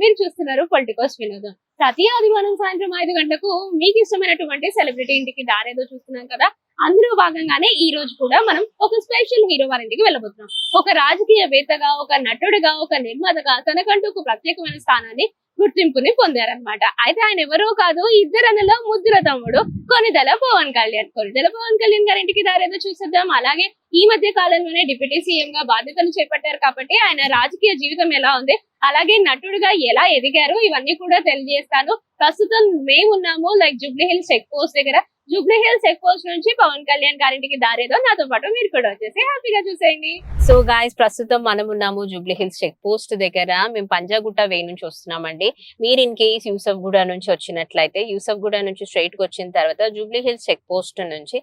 మీరు చూస్తున్నారు పొలిటికోస్ వినోదం. ప్రతి ఆదివారం సాయంత్రం ఐదు గంటలకు మీకు ఇష్టమైనటువంటి సెలబ్రిటీ ఇంటికి దారేదో చూస్తున్నాం కదా అందులో భాగంగానే ఈ రోజు కూడా మనం ఒక స్పెషల్ హీరో వారింటికి వెళ్ళబోతున్నాం. ఒక రాజకీయవేత్తగా ఒక నటుడిగా ఒక నిర్మాతగా తనకంటూ ఒక ప్రత్యేకమైన స్థానాన్ని గుర్తింపుని పొందారనమాట అయితే ఆయన ఎవరో కాదు ఇద్దరనలో ముద్దుల తమ్ముడు కొనిదల పవన్ కళ్యాణ్. కొనిదల పవన్ కళ్యాణ్ గారి ఇంటికి దారేదో చూసేద్దాం. అలాగే ఈ మధ్య కాలంలోనే డిప్యూటీ సీఎం గా బాధ్యతలు చేపట్టారు కాబట్టి ఆయన రాజకీయ జీవితం ఎలా ఉంది అలాగే నటుడుగా ఎలా ఎదిగారు ఇవన్నీ కూడా తెలియజేస్తాను. ప్రస్తుతం మేము ఉన్నాము like Jubilee Hills check post దగ్గర. జూబ్లీ హిల్స్ చెక్ పోస్ట్ నుంచి పవన్ కళ్యాణ్ గారింటికి దారేదో నాతో పాటు మీరు కూడా వచ్చేసి హ్యాపీగా చూసేయండి. సో గాయస్ ప్రస్తుతం మనం ఉన్నాము జూబ్లీ హిల్స్ చెక్ పోస్ట్ దగ్గర. మేము పంజాగుట్ట వే నుంచి వస్తున్నామండి. మీరు ఇన్ కేస్ యూసఫ్ గూడ నుంచి వచ్చినట్లయితే యూసఫ్ గూడ నుంచి స్ట్రైట్కి వచ్చిన తర్వాత జూబ్లీ హిల్స్ చెక్ పోస్ట్ నుంచి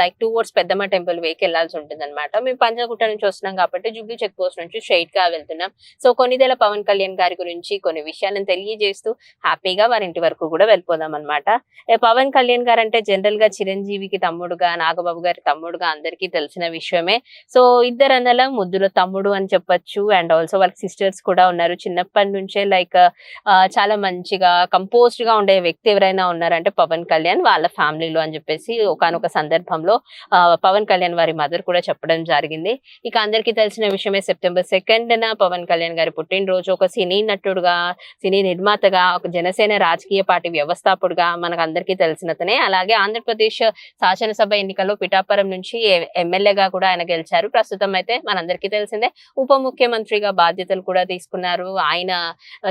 like towards Peddamma temple వేకి వెళ్ళాల్సి ఉంటుంది అనమాట మేము పంజాగుట్ట నుంచి వస్తున్నాం కాబట్టి జూబ్లీ చెక్ పోస్ట్ నుంచి స్ట్రైట్గా వెళ్తున్నాం. సో కొన్నిదేల పవన్ కళ్యాణ్ గారి గురించి కొన్ని విషయాలను తెలియజేస్తూ హ్యాపీగా వారి ఇంటి వరకు కూడా వెళ్ళిపోదాం అనమాట పవన్ కళ్యాణ్ గారు అంటే జనరల్గా చిరంజీవికి తమ్ముడుగా నాగబాబు గారి తమ్ముడుగా అందరికీ తెలిసిన విషయమే. సో ఇద్దరు అన్నల ముద్దుల తమ్ముడు అని చెప్పొచ్చు. అండ్ ఆల్సో వాళ్ళకి సిస్టర్స్ కూడా ఉన్నారు. చిన్నప్పటి నుంచే లైక్ చాలా మంచిగా కంపోజ్డ్గా ఉండే వ్యక్తి ఎవరైనా ఉన్నారంటే పవన్ కళ్యాణ్ వాళ్ళ ఫ్యామిలీలో అని చెప్పేసి ఒకనొక సందర్భంలో ఆ, పవన్ కళ్యాణ్ వారి మదర్ కూడా చెప్పడం జరిగింది. ఇక అందరికీ తెలిసిన విషయమే సెప్టెంబర్ సెకండ్ పవన్ కళ్యాణ్ గారి పుట్టినరోజు. ఒక సినీ నటుడుగా సినీ నిర్మాతగా ఒక జనసేన రాజకీయ పార్టీ వ్యవస్థాపకుడుగా మనకు అందరికీ తెలిసినతనే. అలాగే ఆంధ్రప్రదేశ్ శాసనసభ ఎన్నికల్లో పిఠాపురం నుంచి ఎమ్మెల్యేగా కూడా ఆయన గెలిచారు. ప్రస్తుతం అయితే మనందరికీ తెలిసిందే ఉప ముఖ్యమంత్రిగా బాధ్యతలు కూడా తీసుకున్నారు. ఆయన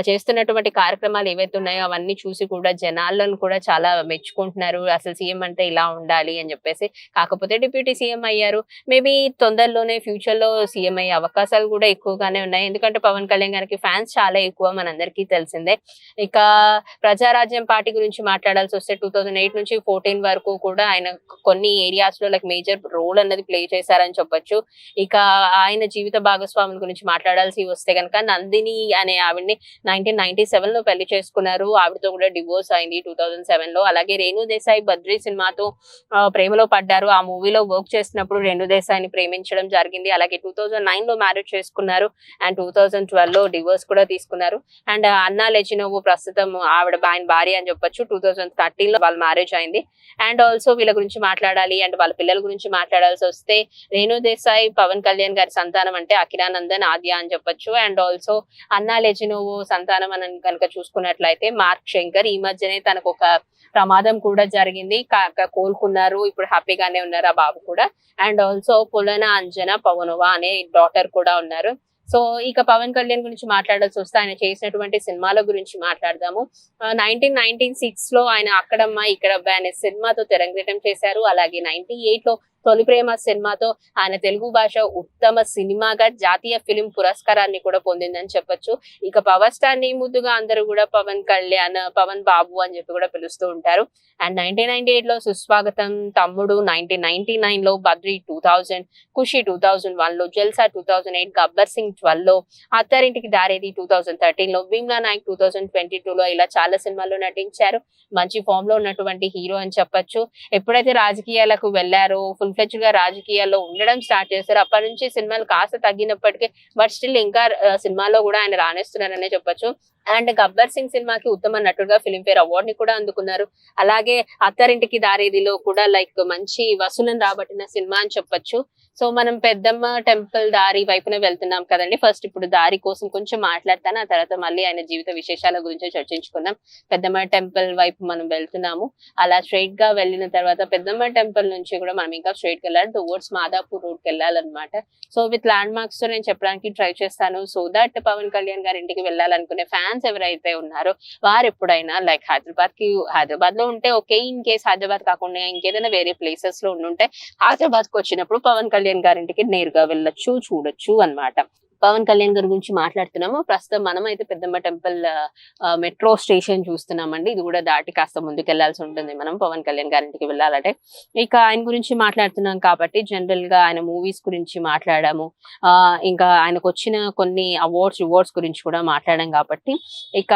చేస్తున్నటువంటి కార్యక్రమాలు ఏవైతే ఉన్నాయో అవన్నీ చూసి కూడా జనాలను కూడా చాలా మెచ్చుకుంటున్నారు. అసలు సీఎం అంటే ఇలా ఉండాలి అని చెప్పేసి. కాకపోతే డిప్యూటీ సీఎం అయ్యారు. మేబీ తొందరలోనే ఫ్యూచర్లో సీఎం అయ్యే అవకాశాలు కూడా ఎక్కువగానే ఉన్నాయి. ఎందుకంటే పవన్ కళ్యాణ్ గారికి ఫ్యాన్స్ చాలా ఎక్కువ మనందరికీ తెలిసిందే. ఇక ప్రజారాజ్యం పార్టీ గురించి మాట్లాడాల్సి వస్తే టూ ఎయిట్ నుంచి ఫోర్టీన్ వరకు కూడా ఆయన కొన్ని ఏరియాస్లో లైక్ మేజర్ రోల్ అన్నది ప్లే చేశారని చెప్పొచ్చు. ఇక ఆయన జీవిత భాగస్వాముల గురించి మాట్లాడాల్సి వస్తే కనుక నందిని అనే ఆవిడ్ని నైన్టీన్ నైన్టీ సెవెన్లో పెళ్ళి చేసుకున్నారు. ఆవిడతో కూడా డివోర్స్ అయింది టూ థౌజండ్ సెవెన్లో. అలాగే రేణు దేశాయ్ బద్రీ సినిమాతో ప్రేమలో పడ్డారు. ఆ మూవీలో వర్క్ చేసినప్పుడు రేణు దేశాయ్ని ప్రేమించడం జరిగింది. అలాగే టూ థౌజండ్ నైన్లో మ్యారేజ్ చేసుకున్నారు అండ్ టూ థౌజండ్ ట్వెల్వ్లో డివోర్స్ కూడా తీసుకున్నారు. అండ్ అన్నా లెచినోవు ప్రస్తుతం ఆవిడ ఆయన భార్య అని చెప్పొచ్చు. టూ థౌజండ్ థర్టీన్లో వాళ్ళ మ్యారేజ్ అయింది. అండ్ ఆల్సో వీళ్ళ గురించి మాట్లాడాలి అండ్ వాళ్ళ పిల్లల గురించి మాట్లాడాల్సి వస్తే రేణు దేశాయ్ పవన్ కళ్యాణ్ గారి సంతానం అంటే అఖిలానందన్ ఆద్య అని చెప్పొచ్చు. అండ్ ఆల్సో అన్నా లెజినోవో సంతానం అని కనుక చూసుకున్నట్లయితే మార్క్ శంకర్ ఈ మధ్యనే తనకు ఒక ప్రమాదం కూడా జరిగింది. కోలుకున్నారు. ఇప్పుడు హ్యాపీగానే ఉన్నారు ఆ బాబు కూడా. అండ్ ఆల్సో పులన అంజన పవనోవా అనే డాటర్ కూడా ఉన్నారు. సో ఇక పవన్ కళ్యాణ్ గురించి మాట్లాడాల్సి వస్తే ఆయన చేసినటువంటి సినిమాల గురించి మాట్లాడదాము. నైన్టీన్ నైన్టీన్ సిక్స్లో ఆయన అక్కడమ్మ ఇక్కడబ్బాయి అనే సినిమాతో తెరంగేటం చేశారు. అలాగే నైన్టీ ఎయిట్లో తొలి ప్రేమ సినిమాతో ఆయన తెలుగు భాష ఉత్తమ సినిమాగా జాతీయ ఫిలిం పురస్కారాన్ని కూడా పొందిందని చెప్పొచ్చు. ఇక పవర్ స్టార్ని ముద్దుగా అందరూ కూడా పవన్ కళ్యాణ్ పవన్ బాబు అని చెప్పి కూడా పిలుస్తూ ఉంటారు. అండ్ నైన్టీన్ నైన్టీ ఎయిట్లో సుస్వాగతం తమ్ముడు నైన్టీన్ నైన్టీ నైన్లో Badri two thousand Kushi two thousand వన్లో Jalsa two thousand eight Gabbar Singh ట్వెల్వ్లో Attarintiki Daredi two thousand థర్టీన్లో Bheemla Nayak two thousand twenty two లో ఇలా చాలా సినిమాల్లో నటించారు. మంచి ఫామ్లో ఉన్నటువంటి హీరో అని చెప్పొచ్చు. ఎప్పుడైతే రాజకీయాలకు వెళ్ళారో ఫుల్ ఫ్లెచ్గా రాజకీయాల్లో ఉండడం స్టార్ట్ చేశారు. అప్పటి నుంచి సినిమాలు కాస్త తగ్గినప్పటికీ బట్ స్టిల్ ఇంకా సినిమాలో కూడా ఆయన రాణిస్తున్నారనే చెప్పొచ్చు. అండ్ గబ్బర్ సింగ్ సినిమాకి ఉత్తమ నటుడుగా ఫిలింఫేర్ అవార్డ్ని కూడా అందుకున్నారు. అలాగే అత్తారింటికి దారేదిలో కూడా లైక్ మంచి వసూలను రాబట్టిన సినిమా అని చెప్పొచ్చు. సో మనం పెద్దమ్మ టెంపుల్ దారి వైపున వెళ్తున్నాం కదండి. ఫస్ట్ ఇప్పుడు దారి కోసం కొంచెం మాట్లాడతాను. ఆ తర్వాత మళ్ళీ ఆయన జీవిత విశేషాల గురించి చర్చించుకుందాం. పెద్దమ్మ టెంపుల్ వైపు మనం వెళ్తున్నాము. అలా స్ట్రైట్గా వెళ్ళిన తర్వాత పెద్దమ్మ టెంపుల్ నుంచి కూడా మనం ఇంకా స్ట్రైట్కి వెళ్ళాలి. టువర్డ్స్ మాదాపూర్ రోడ్కి వెళ్ళాలన్నమాట. సో విత్ ల్యాండ్ మార్క్స్తో నేను చెప్పడానికి ట్రై చేస్తాను. సో దట్ పవన్ కళ్యాణ్ గారి ఇంటికి వెళ్ళాలనుకునే ఫ్యాన్స్ ఎవరైతే ఉన్నారో వారు ఎప్పుడైనా లైక్ హైదరాబాద్కి హైదరాబాద్లో ఉంటే ఓకే ఇన్ కేస్ హైదరాబాద్ కాకుండా ఇంకేదైనా వేరే ప్లేసెస్లో ఉండుంటే హైదరాబాద్కు వచ్చినప్పుడు పవన్ కళ్యాణ్ గారింటికి నేరుగా వెళ్ళొచ్చు చూడొచ్చు అన్నమాట. పవన్ కళ్యాణ్ గారి గురించి మాట్లాడుతున్నాము. ప్రస్తుతం మనం అయితే పెద్దమ్మ టెంపుల్ మెట్రో స్టేషన్ చూస్తున్నామండి. ఇది కూడా దాటి కాస్త ముందుకు వెళ్ళాల్సి ఉంటుంది మనం పవన్ కళ్యాణ్ గారింటికి వెళ్ళాలంటే. ఇక ఆయన గురించి మాట్లాడుతున్నాం కాబట్టి జనరల్గా ఆయన మూవీస్ గురించి మాట్లాడాము. ఆ ఇంకా ఆయనకు వచ్చిన కొన్ని అవార్డ్స్ రివార్డ్స్ గురించి కూడా మాట్లాడాం కాబట్టి. ఇక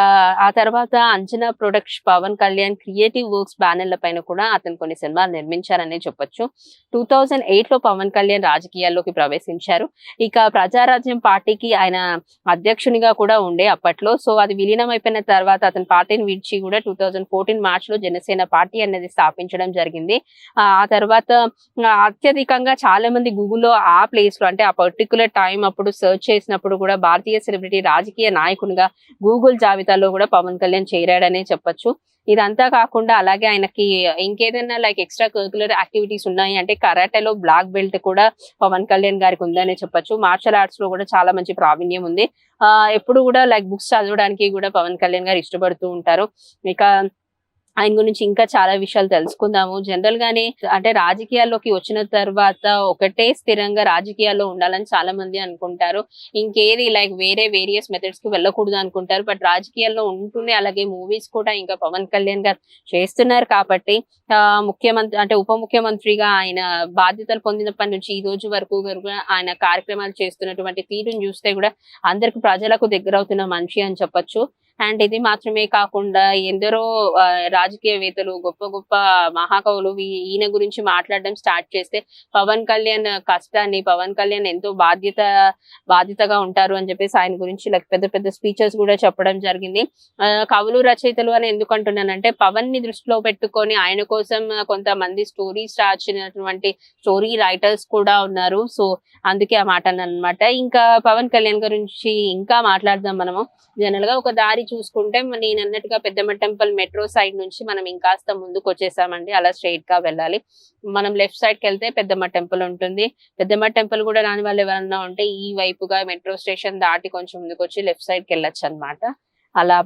ఆ తర్వాత Anjana productions Pawan Kalyan creative works బ్యానర్ల పైన కూడా అతను కొన్ని సినిమాలు నిర్మించారనే చెప్పొచ్చు. టూ థౌజండ్ ఎయిట్లో పవన్ కళ్యాణ్ రాజకీయాల్లోకి ప్రవేశించారు. ఇక ప్రజారాజ్యం పార్టీకి ఆయన అధ్యక్షునిగా కూడా ఉండే అప్పట్లో. సో అది విలీనం అయిపోయిన తర్వాత అతని పార్టీని విడిచి కూడా టూ థౌజండ్ ఫోర్టీన్ మార్చ్లో జనసేన పార్టీ అనేది స్థాపించడం జరిగింది. ఆ తర్వాత అత్యధికంగా చాలా మంది గూగుల్లో ఆ ప్లేస్లో అంటే ఆ పర్టికులర్ టైం అప్పుడు సెర్చ్ చేసినప్పుడు కూడా భారతీయ సెలబ్రిటీ రాజకీయ నాయకునిగా గూగుల్ జాబితాలో కూడా పవన్ కళ్యాణ్ చేరాడనే చెప్పొచ్చు. ఇదంతా కాకుండా అలాగే ఆయనకి ఇంకేదైనా లైక్ ఎక్స్ట్రా కరికులర్ యాక్టివిటీస్ ఉన్నాయి అంటే కరాటేలో బ్లాక్ బెల్ట్ కూడా పవన్ కళ్యాణ్ గారికి ఉందనే చెప్పొచ్చు. మార్షల్ ఆర్ట్స్లో కూడా చాలా మంచి ప్రావీణ్యం ఉంది. ఆ ఎప్పుడు కూడా లైక్ బుక్స్ చదవడానికి కూడా పవన్ కళ్యాణ్ గారు ఇష్టపడుతూ ఉంటారు. ఇక ఆయన గురించి ఇంకా చాలా విషయాలు తెలుసుకుందాము. జనరల్ గానే అంటే రాజకీయాల్లోకి వచ్చిన తర్వాత ఒకటే స్థిరంగా రాజకీయాల్లో ఉండాలని చాలా మంది అనుకుంటారు. ఇంకేది లైక్ వేరే వేరియస్ మెథడ్స్కి వెళ్ళకూడదు అనుకుంటారు. బట్ రాజకీయాల్లో ఉంటూనే అలాగే మూవీస్ కూడా ఇంకా పవన్ కళ్యాణ్ గారు చేస్తున్నారు కాబట్టి ఆ ముఖ్యమంత్రి అంటే ఉప ముఖ్యమంత్రిగా ఆయన బాధ్యతలు పొందినప్పటి నుంచి ఈ రోజు వరకు కూడా ఆయన కార్యక్రమాలు చేస్తున్నటువంటి తీరును చూస్తే కూడా అందరికి ప్రజలకు దగ్గర అవుతున్న మనిషి అని చెప్పొచ్చు. అండ్ ఇది మాత్రమే కాకుండా ఎందరో రాజకీయవేత్తలు గొప్ప గొప్ప మహాకవులు ఈయన గురించి మాట్లాడడం స్టార్ట్ చేస్తే పవన్ కళ్యాణ్ కష్టాన్ని పవన్ కళ్యాణ్ ఎంతో బాధ్యత బాధ్యతగా ఉంటారు అని చెప్పేసి ఆయన గురించి లైక్ పెద్ద పెద్ద స్పీచెస్ కూడా చెప్పడం జరిగింది. ఆ, కవులు రచయితలు అని ఎందుకు అంటున్నానంటే పవన్ని దృష్టిలో పెట్టుకొని ఆయన కోసం కొంతమంది స్టోరీస్ రాసినటువంటి స్టోరీ రైటర్స్ కూడా ఉన్నారు. సో అందుకే ఆ మాట అన్నమాట ఇంకా పవన్ కళ్యాణ్ గురించి ఇంకా మాట్లాడదాం మనము. జనరల్గా ఒక దారి చూసుకుంటే నేను అన్నట్టుగా పెద్దమ్మ టెంపుల్ మెట్రో సైడ్ నుంచి మనం ఇంకాస్త ముందుకు వచ్చేసామండి అలా స్ట్రైట్గా వెళ్ళాలి. మనం లెఫ్ట్ సైడ్కి వెళ్తే పెద్దమ్మ టెంపుల్ ఉంటుంది. పెద్దమ్మ టెంపుల్ కూడా రాని వాళ్ళు ఎవరన్నా ఉంటే ఈ వైపుగా మెట్రో స్టేషన్ దాటి కొంచెం ముందుకు వచ్చి లెఫ్ట్ సైడ్కి వెళ్ళొచ్చు అనమాట అలా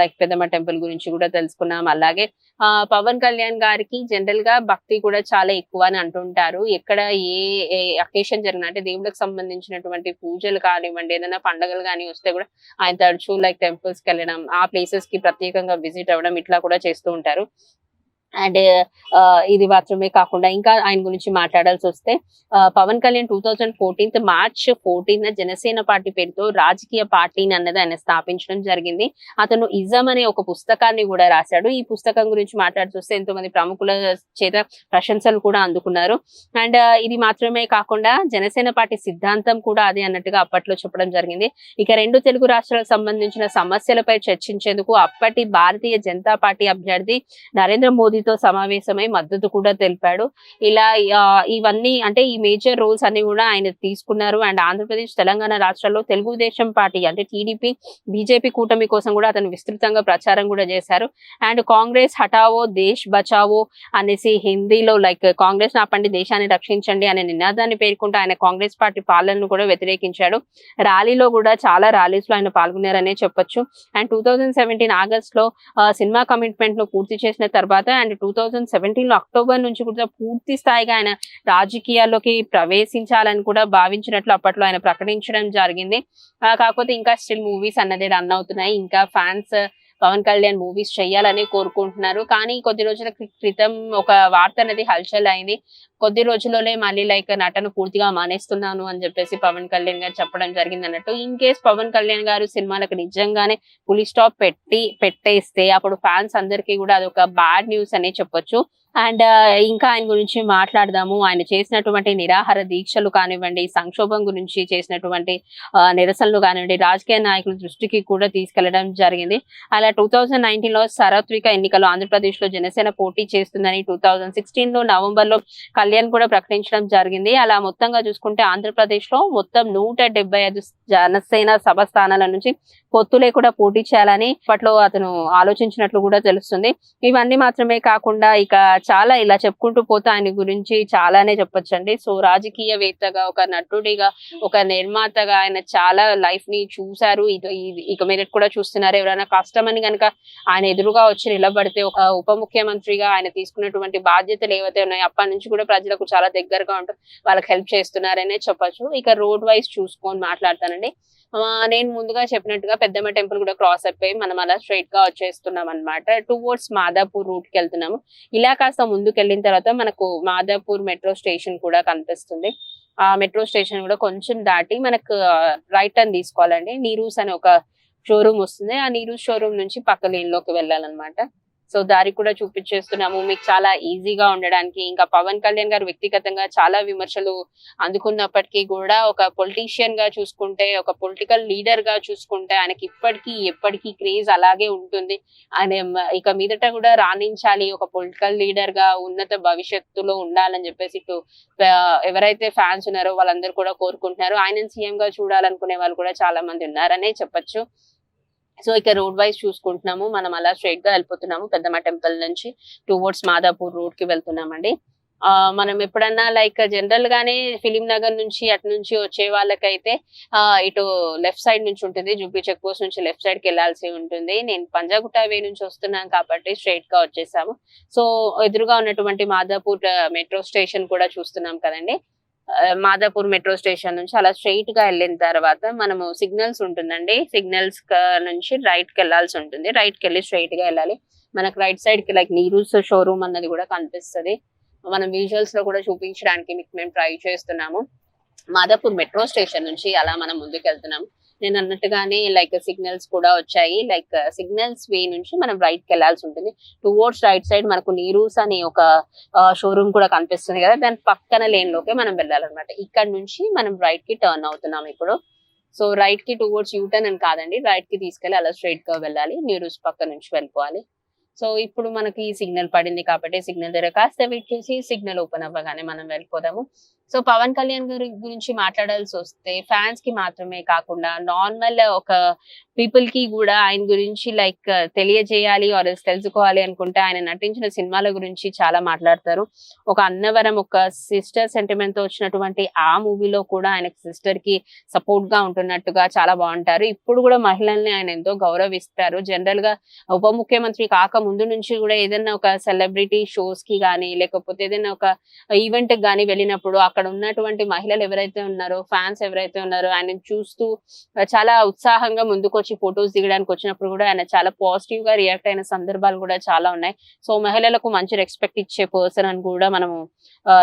లైక్ పెద్దమ్మ టెంపుల్ గురించి కూడా తెలుసుకున్నాం. అలాగే ఆ పవన్ కళ్యాణ్ గారికి జనరల్గా భక్తి కూడా చాలా ఎక్కువ అని అంటుంటారు. ఎక్కడ ఏ అకేషన్ జరిగిన అంటే దేవుళ్ళకి సంబంధించినటువంటి పూజలు కానివ్వండి ఏదైనా పండుగలు కానీ వస్తే కూడా ఆయన తరచూ లైక్ టెంపుల్స్కి వెళ్ళడం ఆ ప్లేసెస్కి ప్రత్యేకంగా విజిట్ అవ్వడం ఇట్లా కూడా చేస్తూ ఉంటారు. అండ్ uh, ఇది మాత్రమే కాకుండా ఇంకా ఆయన గురించి మాట్లాడాల్సి వస్తే uh, Pawan Kalyan two thousand fourteenth March fourteen Janasena party పేరుతో రాజకీయ పార్టీని అన్నది ఆయన స్థాపించడం జరిగింది. అతను ఇజం అనే ఒక పుస్తకాన్ని కూడా రాశాడు. ఈ పుస్తకం గురించి మాట్లాడుతూ వస్తే ఎంతో మంది ప్రముఖుల చేత ప్రశంసలు కూడా అందుకున్నారు. అండ్ uh, ఇది మాత్రమే కాకుండా జనసేన పార్టీ సిద్ధాంతం కూడా అదే అన్నట్టుగా అప్పట్లో చెప్పడం జరిగింది. ఇక రెండు తెలుగు రాష్ట్రాలకు సంబంధించిన సమస్యలపై చర్చించేందుకు అప్పటి భారతీయ జనతా పార్టీ అభ్యర్థి నరేంద్ర మోదీ మోదీతో సమావేశమై మద్దతు కూడా తెలిపాడు. ఇలా ఇవన్నీ అంటే ఈ మేజర్ రోల్స్ అన్ని కూడా ఆయన తీసుకున్నారు. అండ్ ఆంధ్రప్రదేశ్ తెలంగాణ రాష్ట్రాల్లో తెలుగుదేశం పార్టీ అంటే టీడీపీ బీజేపీ కూటమి కోసం కూడా అతను విస్తృతంగా ప్రచారం కూడా చేశారు. అండ్ కాంగ్రెస్ హటావో దేశ్ బచావో అనేసి హిందీలో లైక్ కాంగ్రెస్ నాపండి దేశాన్ని రక్షించండి అనే నినాదాన్ని పేర్కొంటూ ఆయన కాంగ్రెస్ పార్టీ పాలనను కూడా వ్యతిరేకించాడు. ర్యాలీలో కూడా చాలా ర్యాలీస్లో ఆయన పాల్గొన్నారనే చెప్పొచ్చు. అండ్ టూ థౌజండ్ సెవెంటీన్ ఆగస్ట్లో సినిమా కమిట్మెంట్ను పూర్తి చేసిన తర్వాత అండ్ టూ థౌజండ్ సెవెంటీన్లో అక్టోబర్ నుంచి కూడా పూర్తి స్థాయిగా ఆయన రాజకీయాల్లోకి ప్రవేశించాలని కూడా భావించినట్లు అప్పట్లో ఆయన ప్రకటించడం జరిగింది. కాకపోతే ఇంకా స్టిల్ మూవీస్ అన్నది రన్ అవుతున్నాయి. ఇంకా ఫ్యాన్స్ పవన్ కళ్యాణ్ మూవీస్ చేయాలని కోరుకుంటున్నారు. కానీ కొద్ది రోజుల క్రితం ఒక వార్త అనేది హల్చల్ అయింది కొద్ది రోజుల్లోనే మళ్ళీ లైక్ నటన పూర్తిగా మానేస్తున్నాను అని చెప్పేసి పవన్ కళ్యాణ్ గారు చెప్పడం జరిగింది అన్నట్టు ఇన్ కేస్ పవన్ కళ్యాణ్ గారు సినిమాలకు నిజంగానే పులి స్టాప్ పెట్టి పెట్టేస్తే అప్పుడు ఫ్యాన్స్ అందరికీ కూడా అదొక బ్యాడ్ న్యూస్ అనే చెప్పొచ్చు. అండ్ ఇంకా ఆయన గురించి మాట్లాడదాము. ఆయన చేసినటువంటి నిరాహార దీక్షలు కానివ్వండి సంక్షోభం గురించి చేసినటువంటి నిరసనలు కానివ్వండి రాజకీయ నాయకుల దృష్టికి కూడా తీసుకెళ్ళడం జరిగింది. అలా టూ థౌజండ్ నైన్టీన్లో సార్వత్రిక ఎన్నికలు ఆంధ్రప్రదేశ్లో జనసేన పోటీ చేస్తుందని టూ థౌజండ్ సిక్స్టీన్లో నవంబర్లో కళ్యాణ్ కూడా ప్రకటించడం జరిగింది. అలా మొత్తంగా చూసుకుంటే ఆంధ్రప్రదేశ్లో మొత్తం నూట డెబ్బై ఐదు జనసేన సభ స్థానాల నుంచి పొత్తులే కూడా పోటీ చేయాలని అప్పట్లో అతను ఆలోచించినట్లు కూడా తెలుస్తుంది. ఇవన్నీ మాత్రమే కాకుండా ఇక చాలా ఇలా చెప్పుకుంటూ పోతే ఆయన గురించి చాలానే చెప్పొచ్చండి. సో రాజకీయవేత్తగా ఒక నటుడిగా ఒక నిర్మాతగా ఆయన చాలా లైఫ్ని చూశారు. ఇక ఇది- మీరు కూడా చూస్తున్నారు. ఎవరైనా కష్టమని కనుక ఆయన ఎదురుగా వచ్చి నిలబడితే ఒక ఉప ముఖ్యమంత్రిగా ఆయన తీసుకున్నటువంటి బాధ్యతలు ఏవైతే ఉన్నాయో అప్పటి నుంచి కూడా ప్రజలకు చాలా దగ్గరగా ఉంటూ వాళ్ళకి హెల్ప్ చేస్తున్నారనే చెప్పొచ్చు. ఇక రోడ్ వైజ్ చూసుకొని మాట్లాడతానండి. నేను ముందుగా చెప్పినట్టుగా పెద్దమ్మ టెంపుల్ కూడా క్రాస్ అయిపోయి మనం అలా స్ట్రైట్గా వచ్చేస్తున్నాం అనమాట టువర్డ్స్ మాదాపూర్ రూట్కి వెళ్తున్నాము. ఇలా కాస్త ముందుకు వెళ్ళిన తర్వాత మనకు మాదాపూర్ మెట్రో స్టేషన్ కూడా కనిపిస్తుంది. ఆ మెట్రో స్టేషన్ కూడా కొంచెం దాటి మనకు రైట్ టర్న్ తీసుకోవాలండి. నీరూస్ అనే ఒక షోరూమ్ వస్తుంది. ఆ నీరూస్ షోరూమ్ నుంచి పక్క లేన్లోకి వెళ్ళాలన్నమాట. సో దారి కూడా చూపించేస్తున్నాము. మీకు చాలా ఈజీగా ఉండడానికి. ఇంకా పవన్ కళ్యాణ్ గారు వ్యక్తిగతంగా చాలా విమర్శలు అందుకున్నప్పటికీ కూడా ఒక పొలిటీషియన్గా చూసుకుంటే ఒక పొలిటికల్ లీడర్గా చూసుకుంటే ఆయనకి ఇప్పటికీ ఎప్పటికీ క్రేజ్ అలాగే ఉంటుంది. ఆయన ఇక మీదట కూడా రాణించాలి. ఒక పొలిటికల్ లీడర్గా ఉన్నత భవిష్యత్తులో ఉండాలని చెప్పేసి ఇటు ఎవరైతే ఫ్యాన్స్ ఉన్నారో వాళ్ళందరూ కూడా కోరుకుంటున్నారు. ఆయన సీఎం గా చూడాలనుకునే వాళ్ళు కూడా చాలా మంది ఉన్నారనే చెప్పొచ్చు. సో ఇక రోడ్ వైజ్ చూసుకుంటున్నాము. మనం అలా స్ట్రైట్గా వెళ్ళిపోతున్నాము పెద్దమ్మ టెంపుల్ నుంచి టువర్డ్స్ మాదాపూర్ రోడ్కి వెళ్తున్నామండి. ఆ మనం ఎప్పుడన్నా లైక్ జనరల్ గానే ఫిలిం నగర్ నుంచి అటు నుంచి వచ్చే వాళ్ళకైతే ఆ ఇటు లెఫ్ట్ సైడ్ నుంచి ఉంటుంది. జూపీ చెక్ పోస్ట్ నుంచి లెఫ్ట్ సైడ్కి వెళ్ళాల్సి ఉంటుంది. నేను పంజాగుట్ట వే నుంచి వస్తున్నాను కాబట్టి స్ట్రైట్గా వచ్చేసాము. సో ఎదురుగా ఉన్నటువంటి మాదాపూర్ మెట్రో స్టేషన్ కూడా చూస్తున్నాం కదండి. మాదాపూర్ మెట్రో స్టేషన్ నుంచి అలా స్ట్రైట్గా వెళ్ళిన తర్వాత మనము సిగ్నల్స్ ఉంటుందండి. సిగ్నల్స్ నుంచి రైట్కి వెళ్ళాల్సి ఉంటుంది. రైట్కి వెళ్ళి స్ట్రైట్గా వెళ్ళాలి. మనకు రైట్ సైడ్కి లైక్ నీరూస్ షోరూమ్ అన్నది కూడా కనిపిస్తది. మనం విజువల్స్లో కూడా చూపించడానికి మీకు మేము ట్రై చేస్తున్నాము. మాదాపూర్ మెట్రో స్టేషన్ నుంచి అలా మనం ముందుకు వెళ్తున్నాము. నేను అన్నట్టుగానే లైక్ సిగ్నల్స్ కూడా వచ్చాయి. లైక్ సిగ్నల్స్ వే నుంచి మనం రైట్కి వెళ్ళాల్సి ఉంటుంది. టువర్డ్స్ రైట్ సైడ్ మనకు నీరూస్ అనే ఒక uh, షోరూమ్ కూడా కనిపిస్తుంది కదా. దాని పక్కన లేన్ లోకే మనం వెళ్ళాలన్నమాట. ఇక్కడ నుంచి మనం రైట్కి టర్న్ అవుతున్నాం ఇప్పుడు. సో రైట్కి టువర్డ్స్ యూటర్న్ అని కాదండి. రైట్కి తీసుకెళ్ళి అలా స్ట్రైట్గా వెళ్ళాలి. నీరూస్ పక్క నుంచి వెళ్ళిపోవాలి. సో ఇప్పుడు మనకి సిగ్నల్ పడింది కాబట్టి సిగ్నల్ దగ్గర కాస్త వెయిట్ చేసి సిగ్నల్ ఓపెన్ అవ్వగానే మనం వెళ్ళిపోదాము. సో పవన్ కళ్యాణ్ గారి గురించి మాట్లాడాల్సి వస్తే ఫ్యాన్స్కి మాత్రమే కాకుండా నార్మల్ ఒక పీపుల్కి కూడా ఆయన గురించి లైక్ తెలియజేయాలి ఆర్ తెలుసుకోవాలి అనుకుంటే ఆయన నటించిన సినిమాల గురించి చాలా మాట్లాడతారు. ఒక అన్నవరం ఒక సిస్టర్ సెంటిమెంట్తో వచ్చినటువంటి ఆ మూవీలో కూడా ఆయన సిస్టర్కి సపోర్ట్గా ఉంటున్నట్టుగా చాలా బాగుంటారు. ఇప్పుడు కూడా మహిళల్ని ఆయన ఎంతో గౌరవిస్తారు. జనరల్గా ఉప ముఖ్యమంత్రి కాక ముందు నుంచి కూడా ఏదైనా ఒక సెలబ్రిటీ షోస్కి కానీ లేకపోతే ఏదైనా ఒక ఈవెంట్కి కానీ వెళ్ళినప్పుడు అక్కడ ఉన్నటువంటి మహిళలు ఎవరైతే ఉన్నారో ఫ్యాన్స్ ఎవరైతే ఉన్నారో ఆయన చూస్తూ చాలా ఉత్సాహంగా ముందుకొచ్చి ఫొటోస్ దిగడానికి వచ్చినప్పుడు కూడా ఆయన చాలా పాజిటివ్గా రియాక్ట్ అయిన సందర్భాలు కూడా చాలా ఉన్నాయి. సో మహిళలకు మంచి రెస్పెక్ట్ ఇచ్చే పర్సన్ అని కూడా మనము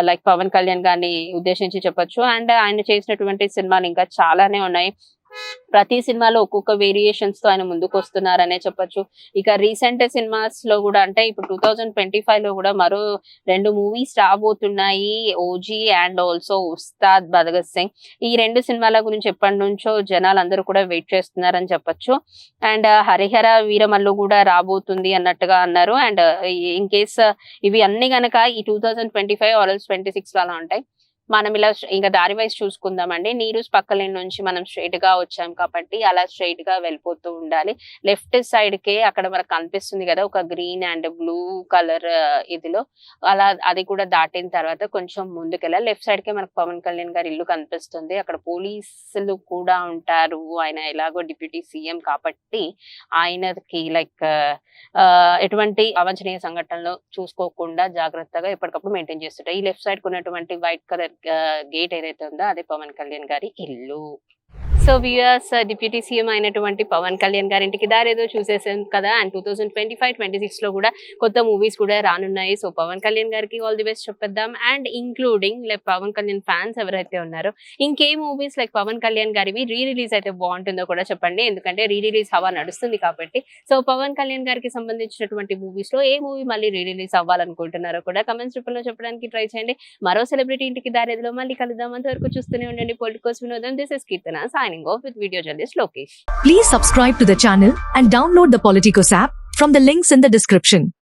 లైక్ పవన్ కళ్యాణ్ గారిని ఉద్దేశించి చెప్పొచ్చు. అండ్ ఆయన చేసినటువంటి సినిమాలు ఇంకా చాలానే ఉన్నాయి. ప్రతి సినిమాలో ఒక్కొక్క వేరియేషన్స్తో ఆయన ముందుకు వస్తున్నారనే చెప్పొచ్చు. ఇక రీసెంట్ సినిమాస్లో కూడా అంటే ఇప్పుడు టూ థౌజండ్ ట్వంటీ ఫైవ్లో కూడా మరో రెండు మూవీస్ రాబోతున్నాయి. OG and also Ustaad Bhagat Singh ఈ రెండు సినిమాల గురించి ఎప్పటి నుంచో జనాలు అందరూ కూడా వెయిట్ చేస్తున్నారని చెప్పొచ్చు. అండ్ uh, హరిహర వీరమల్లు కూడా రాబోతుంది అన్నట్టుగా అన్నారు. అండ్ ఇన్ కేస్ ఇవి అన్ని గనక ఈ two thousand twenty five or else twenty six అలా ఉంటాయి. మనం ఇలా ఇంకా దారి వైజ్ చూసుకుందామండి. నీరు పక్కల నుంచి మనం స్ట్రైట్గా వచ్చాం కాబట్టి అలా స్ట్రైట్గా వెళ్ళిపోతూ ఉండాలి. లెఫ్ట్ సైడ్ కే అక్కడ మనకు కనిపిస్తుంది కదా ఒక గ్రీన్ అండ్ బ్లూ కలర్ ఇదిలో. అలా అది కూడా దాటిన తర్వాత కొంచెం ముందుకెళ్ళాలి. లెఫ్ట్ సైడ్ కే మనకు పవన్ కళ్యాణ్ గారి ఇల్లు కనిపిస్తుంది. అక్కడ పోలీసులు కూడా ఉంటారు. ఆయన ఎలాగో డిప్యూటీ సీఎం కాబట్టి ఆయనకి లైక్ ఎటువంటి అవాంఛనీయ సంఘటనలు చూసుకోకుండా జాగ్రత్తగా ఎప్పటికప్పుడు మెయింటైన్ చేస్తుంటాయి ఈ లెఫ్ట్ సైడ్ ఉన్నటువంటి వైట్ కలర్ గేట్ ఏదైతే ఉందో అదే పవన్ కళ్యాణ్ గారి ఇల్లు సో వ్యూయర్స్ డిప్యూటీ సీఎం అయినటువంటి పవన్ కళ్యాణ్ గారి ఇంటికి దారేదో చూసేసాం కదా and two thousand twenty five twenty సిక్స్లో కూడా కొత్త మూవీస్ కూడా రానున్నాయి. సో పవన్ కళ్యాణ్ గారికి ఆల్ ది బెస్ట్ చెప్పేద్దాం. And including like Pawan Kalyan fans ఎవరైతే ఉన్నారో ఇంకే మూవీస్ లైక్ పవన్ కళ్యాణ్ గారివి రీ రిలీజ్ అయితే బాగుంటుందో కూడా చెప్పండి. ఎందుకంటే రీ రిలీజ్ హవా నడుస్తుంది కాబట్టి. సో పవన్ కళ్యాణ్ గారికి సంబంధించినటువంటి మూవీస్లో ఏ మూవీ మళ్ళీ రీ రిలీజ్ అవ్వాలనుకుంటున్నారో కూడా కమెంట్స్ రూపంలో చెప్పడానికి ట్రై చేయండి. మరో సెలబ్రిటీ ఇంటికి దారేదిలో మళ్ళీ కలుద్దాం. అంతవరకు చూస్తూనే ఉండండి. పొలిటికోస్ వినోదం. This is Keerthana signing off with video journalist Lokesh. Please subscribe to the channel and download the Politicos app from the links in the description.